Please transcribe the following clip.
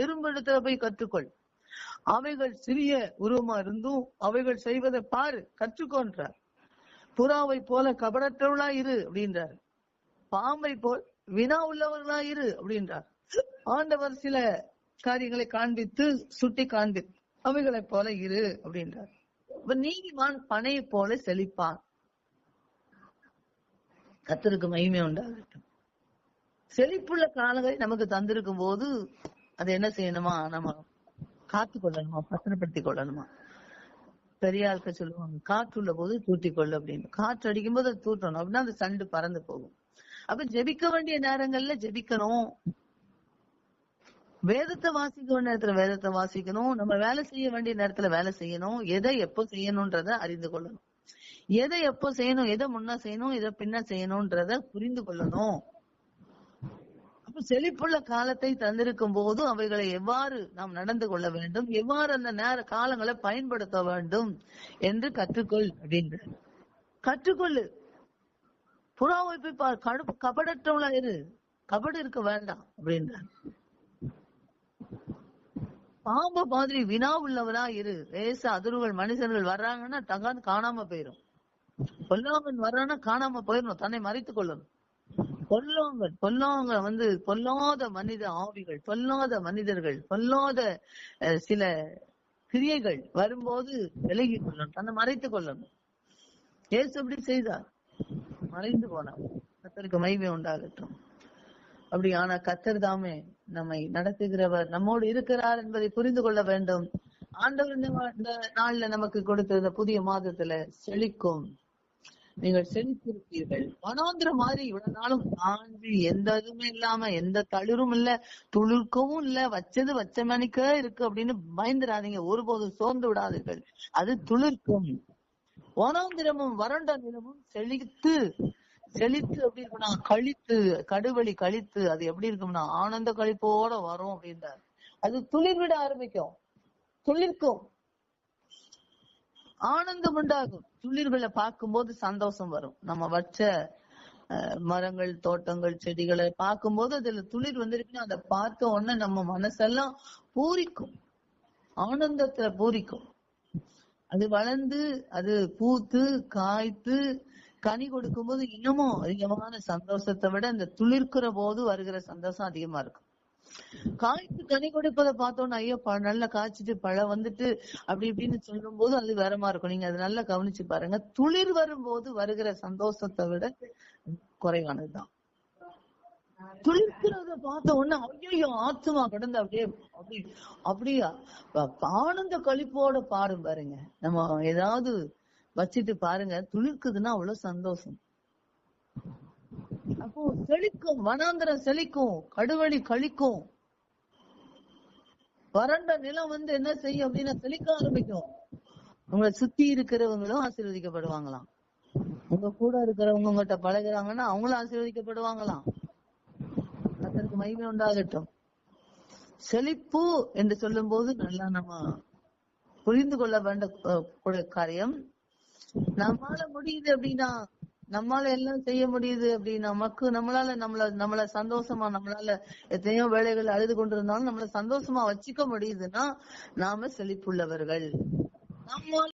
எறும்பெடுத்துல போய் கற்றுக்கொள். அவைகள் சிறிய உருவமா இருந்தும் அவைகள் செய்வதை பாரு கற்றுக்கொன்றார் புறாவை போல கபடற்றவளா இரு அப்படின்றார். பாம்பை போல் வினா உள்ளவர்களா இரு அப்படின்றார். ஆண்டவர் சில காரியங்களை காண்பித்து சுட்டி காண்பி அவைகளைப் போல இரு அப்படின்றார். நீதிமான் பனையை போல செழிப்பான். கத்தருக்கு மகிமை உண்டாகட்டும். செழிப்புள்ள காலங்களை நமக்கு தந்திருக்கும் போது அது என்ன செய்யணுமா? நம்ம காத்து கொள்ளணுமா பசனப்படுத்திக் கொள்ளணுமா பெரிய ஆட்கள் சொல்லுவாங்க காற்று உள்ள போது தூட்டி கொள்ளு அப்படின்னு. காற்று அடிக்கும் போது தூட்டணும் அப்படின்னா அந்த சண்டு பறந்து போகும். அப்ப ஜெபிக்க வேண்டிய நேரங்கள்ல ஜெபிக்கணும். வேதத்தை வாசிக்க வேண்டிய நேரத்துல வேதத்தை வாசிக்கணும். நம்ம வேலை செய்ய வேண்டிய நேரத்துல வேலை செய்யணும். எதை எப்போ செய்யணும்ன்றத அறிந்து கொள்ளணும். எதை எப்போ செய்யணும் எதை முன்ன செய்யணும் எதை பின்ன செய்யணும்ன்றத புரிந்து கொள்ளணும். அப்ப செழிப்புள்ள காலத்தை தந்திருக்கும் போது அவைகளை எவ்வாறு நாம் நடந்து கொள்ள வேண்டும் எவ்வாறு அந்த நேர காலங்களை பயன்படுத்த வேண்டும் என்று கற்றுக்கொள் அப்படின்ற கற்றுக்கொள்ளு. புறாவை போய் பார் கடுப்பு கபடற்றவளா இரு. கபடு இருக்க வேண்டாம் அப்படின்ற பாம்பு மாதிரி வினா உள்ளவரா இரு. லேச அதிர்வுகள் மனுஷர்கள் வர்றாங்கன்னா தங்காந்து காணாம போயிரும். கொல்லாமன் வர்றான்னா காணாம போயிடணும் தன்னை மறைத்துக் கொள்ளணும். பொல்லாங்கன் பொல்லாங்க வந்து பொல்லாத மனித ஆவிகள் பொல்லாத மனிதர்கள் பொல்லாத அஹ், சில கிரியைகள் வரும்போது விலகி கொள்ளணும் தன்னை மறைத்துக் கொள்ளணும். ஏசு அப்படி செய்தார். மறைந்து போனார். கத்தருக்கு மைவே உண்டாகட்டும். அப்படி ஆனா கத்தர் தாமே நம்மை நடத்துகிறவர் நம்மோடு இருக்கிறார் என்பதை புரிந்து கொள்ள வேண்டும். ஆண்டவர் இந்த நாள்ல நமக்கு கொடுத்த புதிய மாதத்துல செழிக்கும் நீங்கள் செழித்திருப்பீர்கள். வனாந்திர மாதிரி இவ்வளவு நாளும் காஞ்சி எந்த இதுவுமே இல்லாம எந்த தளிரும் இல்ல துளிர்க்கவும் இல்ல வச்சது வச்ச மணிக்கே இருக்கு அப்படின்னு பயந்துடாதீங்க. ஒருபோதும் சோர்ந்து விடாதீர்கள். அது துளிர்க்கும். வனாந்திரமும் வறண்ட நிலமும் செழித்து செழித்து அப்படி இருக்கும்னா கழித்து கடுவழி கழித்து அது எப்படி இருக்கும்னா ஆனந்த கழிப்போட வரும் அப்படின்றார். அது துளிர் விட ஆரம்பிக்கும். துளிர்க்கும். ஆனந்தம் உண்டாகும். துளிர்களை பார்க்கும்போது சந்தோஷம் வரும். நம்ம வச்ச மரங்கள் தோட்டங்கள் செடிகளை பார்க்கும்போது அதுல துளிர் வந்திருக்குன்னா அதை பார்த்த உடனே நம்ம மனசெல்லாம் பூரிக்கும். ஆனந்தத்துல பூரிக்கும். அது வளர்ந்து அது பூத்து காய்த்து கனி கொடுக்கும்போது இன்னமும் அதிகமான சந்தோஷத்தை விட இந்த துளிர்க்கிற போது வருகிற சந்தோஷம் அதிகமா இருக்கும். காய்ச்சி கனி கொடுப்பதை பார்த்தோன்னு ஐயோ ப- நல்லா காய்ச்சிட்டு பழம் வந்துட்டு அப்படி இப்படின்னு சொல்லும் போது அது வேறமா இருக்கும். நீங்க அதை நல்லா கவனிச்சு பாருங்க. துளிர் வரும்போது வருகிற சந்தோஷத்தை விட குறைவானதுதான். துளிர்க்கிறத பார்த்த உடனே ஐயோ ஆத்துமா கிடந்து அப்படியே அப்படி அப்படியா? ஆனந்த கழிப்போட பாடும் பாருங்க. நம்ம ஏதாவது வச்சுட்டு பாருங்க. துளிர்க்குதுன்னா அவ்வளவு சந்தோஷம். அப்போ செழிக்கும் வனாந்திரம் செழிக்கும் கடுவழி கழிக்கும். வறண்ட நிலம் வந்து என்ன செய்யும் அப்படின்னா செழிக்க ஆரம்பிக்கும். உங்களை சுத்தி இருக்கிறவங்களும் ஆசீர்வதிக்கப்படுவாங்களாம். உங்க கூட இருக்கிறவங்க உங்ககிட்ட பழகுறாங்கன்னா அவங்களும் ஆசீர்வதிக்கப்படுவாங்களாம். அதற்கு மகிமை உண்டாகட்டும். செழிப்பு என்று சொல்லும் போது நல்லா நம்ம புரிந்து கொள்ள வேண்ட காரியம். நம்மால முடியுது அப்படின்னா நம்மால எல்லாம் செய்ய முடியுது அப்படி நமக்கு நம்மளால நம்மள நம்மள சந்தோஷமா நம்மளால எத்தனையோ வேலைகள் அழுது கொண்டிருந்தாலும் நம்மள சந்தோஷமா வச்சுக்க முடியுதுன்னா நாம செழிப்புள்ளவர்கள். நம்மால